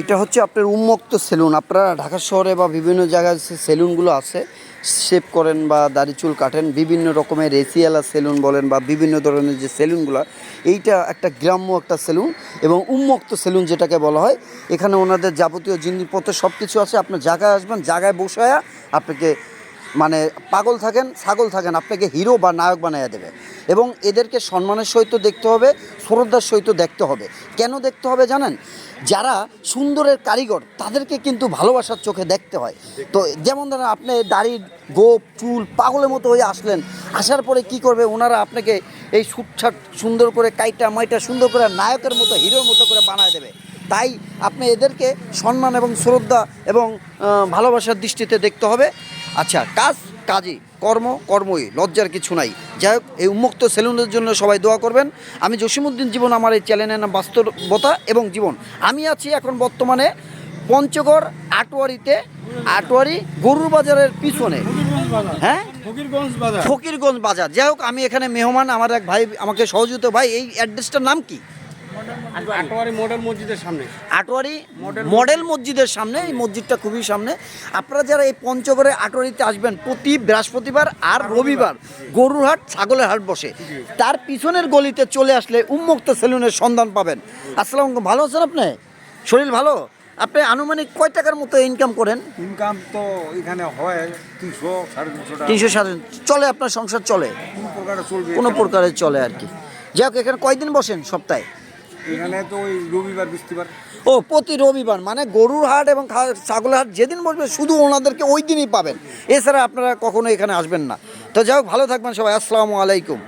এটা হচ্ছে আপনার উন্মুক্ত সেলুন। আপনারা ঢাকা শহরে বা বিভিন্ন জায়গায় যে সেলুনগুলো আছে শেভ করেন বা দাড়ি চুল কাটেন, বিভিন্ন রকমের এসিয়ালা সেলুন বলেন বা বিভিন্ন ধরনের যে সেলুনগুলো, এইটা একটা গ্রাম্য একটা সেলুন এবং উন্মুক্ত সেলুন যেটাকে বলা হয়। এখানে ওনাদের যাবতীয় জিনিসপত্র সব কিছু আছে। আপনার জায়গায় আসবেন, জায়গায় বসায়া আপনাকে মানে পাগল থাকেন, ছাগল থাকেন, আপনাকে হিরো বা নায়ক বানাইয়া দেবে। এবং এদেরকে সম্মানের সহিত দেখতে হবে, শ্রদ্ধার সহিত দেখতে হবে। কেন দেখতে হবে জানেন? যারা সুন্দরের কারিগর, তাদেরকে কিন্তু ভালোবাসার চোখে দেখতে হয়। তো যেমন ধরেন আপনি দাড়ির গোপ, চুল, পাগলের মতো হয়ে আসলেন, আসার পরে কি করবে? ওনারা আপনাকে এই ছুটছাট সুন্দর করে, কাইটা, মাইটা সুন্দর করে, নায়কের মতো, হিরোর মতো করে বানায় দেবে। তাই আপনি এদেরকে সম্মান এবং শ্রদ্ধা এবং ভালোবাসার দৃষ্টিতে দেখতে হবে। আচ্ছা কাজ, কাজই। কর্ম কর্মই লজ্জার কিছু নাই। যাই হোক এই উন্মুক্ত সেলুনের জন্য সবাই দোয়া করবেন। আমি জসিমুদ্দিন জীবন আমার এই চ্যানেলের নাম বাস্তবতা এবং জীবন। আমি আছি এখন বর্তমানে পঞ্চগড় আটোয়ারিতে আটোয়ারি গরুর বাজারের পিছনে। হ্যাঁ? ফকিরগঞ্জ বাজার। ফকিরগঞ্জ বাজার। যাই হোক আমি এখানে মেহমান আমার এক ভাই আমাকে সহযোগিতা ভাই এই অ্যাড্রেসটার নাম কি? আটোয়ারি মডেল মসজিদের সামনে। আটোয়ারি মডেল মসজিদের সামনে এই মসজিদটা খুবই সামনে। আপনারা যারা এই পঞ্চগড়ে আটোয়ারিতে আসবেন প্রতি বৃহস্পতিবার আর রবিবার গরুর হাট ছাগলের হাট বসে। তার পিছনের গলিতে চলে আসলে উন্মুক্ত সেলুনের সন্ধান পাবেন। আসসালাম ভালো আছেন আপনি? শরীর ভালো? আপনি আনুমানিক কয় টাকার মতো ইনকাম করেন? ইনকাম তো এখানে হয় তিনশো সাড়ে তিনশো তিনশো সাড়ে চলে আপনার সংসার চলে? কোন প্রকারে চলবে কোনো প্রকারে চলে আর কি। যাই হোক এখানে কয়দিন বসেন সপ্তাহে? এখানে তো ওই রবিবার ও, প্রতি রবিবার মানে গরুর হাট এবং ছাগলের হাট যেদিন বসবে শুধু ওনাদেরকে ওই দিনই পাবেন। এছাড়া আপনারা কখনো এখানে আসবেন না। তো যাই হোক, ভালো থাকবেন সবাই, আসসালামু আলাইকুম।